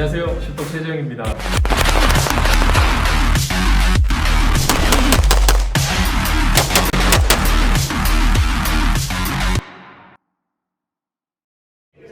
안녕하세요. 슈퍼 최재영입니다.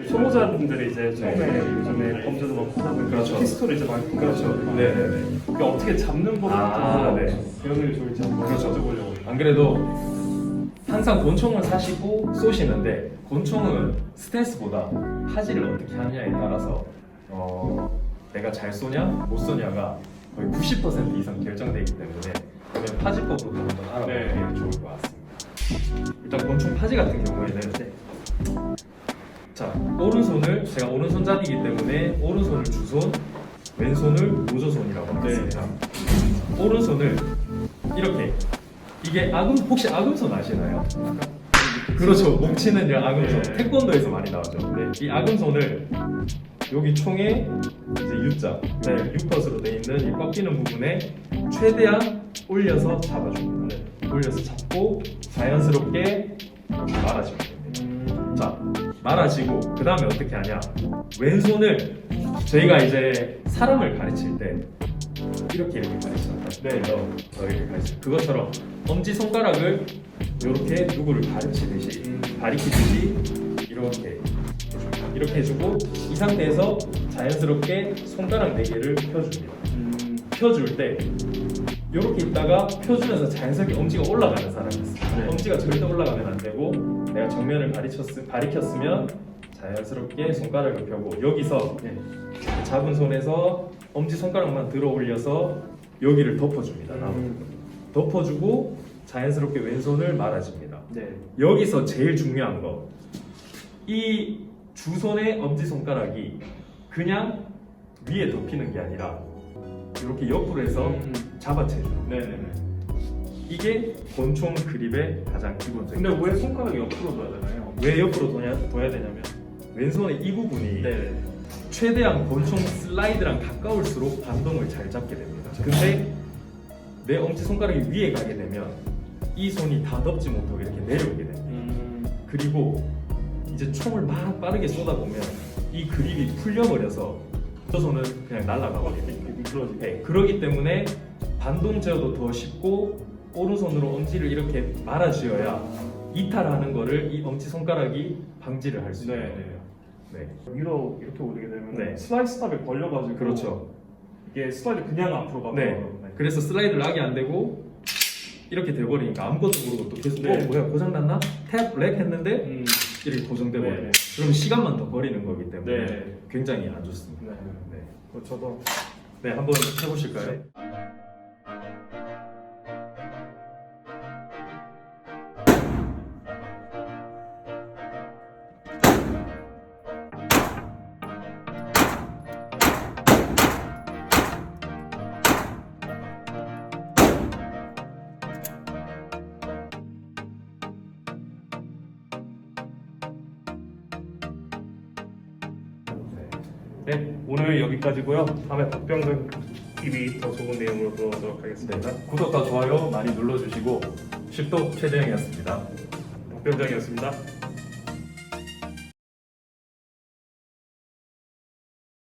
초보자분들이 이제 처음에 요즘에 범죄도 많고 하다 보니까 그렇죠. 피스톨을 이제 많이 그렇죠. 네네네. 그러니까 어떻게 잡는 법을 아, 좀 네. 배우는 게 좋을지 한번 그렇죠. 여쭤보려고. 안 그래도 항상 권총을 사시고 쏘시는데 권총은 스탠스보다 파지를 어떻게 하느냐에 따라서 어, 내가 잘 쏘냐 못 쏘냐가 거의 90% 이상 결정되기 때문에 그러면 파지법으로 한번 알아보는 네. 게 좋을 것 같습니다. 일단 권총 파지 같은 경우에는 자 오른손을 제가 오른손잡이기 때문에 오른손을 주손 왼손을 노조손이라고 하겠습니다. 오른손을 이렇게 이게 아금 혹시 아금손 아시나요? 그렇죠. 아금손. 네. 태권도에서 많이 나오죠. 네. 이 아금손을 여기 총에 이제 U자, 네. U컷으로 돼 있는 이 꺾이는 부분에 최대한 올려서 잡아줍니다. 네. 올려서 잡고 자연스럽게 이렇게 말아주면 됩니다. 자, 말아지고 그 다음에 어떻게 하냐? 왼손을 저희가 이제 사람을 가르칠 때 이렇게 이렇게 가르치잖아요. 네, 너, 너 이렇게 가르치. 그것처럼 엄지 손가락을 이렇게 누구를 가르치듯이 가리키듯이 이렇게 해줍니다. 이렇게 해주고 이 상태에서 자연스럽게 손가락 네 개를 펴줍니다. 펴줄 때 이렇게 있다가 펴주면서 자연스럽게 엄지가 올라가는 사람이 있어요. 네. 엄지가 절대 올라가면 안 되고 내가 정면을 가리쳤으, 가리켰으면 자연스럽게 손가락을 펴고 여기서 네. 잡은 손에서 엄지 손가락만 들어 올려서 여기를 덮어줍니다. 음. 덮어주고 자연스럽게 왼손을 말아줍니다. 네. 여기서 제일 중요한 거. 이 주손의 엄지 손가락이 그냥 위에 덮이는 게 아니라 이렇게 옆으로 해서 음. 잡아채줘요. 네네네. 이게 권총 그립의 가장 기본적인. 근데 왜 손가락 옆으로 둬야 되나요? 왜 옆으로 둬야, 둬야 되냐면 왼손의 이 부분이 네. 최대한 권총 슬라이드랑 가까울수록 반동을 잘 잡게 됩니다. 근데 내 엄지 손가락이 위에 가게 되면 이 손이 다 덮지 못하고 이렇게 내려오게 됩니다. 음. 그리고 이제 총을 막 빠르게 쏟아보면 이 그립이 풀려버려서 저 손은 그냥 날아가 버립니다. 미끄러지게. 네, 그러기 때문에 반동 제어도 더 쉽고 오른손으로 엄지를 이렇게 말아 쥐어야 이탈하는 거를 이 엄지 손가락이 방지를 할 수 있는 네, 거예요. 네. 위로 이렇게 올리게 되면 네. 슬라이스 탑에 걸려가지고 그렇죠. 이게 슬라이드 그냥 앞으로 가고 네. 그래서 슬라이드를 하게 안 되고 이렇게 돼버리니까 아무것도 모르고 또 계속 네. 어 뭐야 고장 났나? 탭 렉 했는데 음. 이렇게 고정돼 버려. 네. 그럼 시간만 더 버리는 거기 때문에 네. 굉장히 안 좋습니다. 네. 네. 그 저도 네, 한번 해보실까요? 네 오늘 여기까지고요. 다음에 박병근 TV 더 좋은 내용으로 돌아오도록 하겠습니다. 네. 구독과 좋아요 많이 눌러주시고 십도 최재영이었습니다. 박병장이었습니다.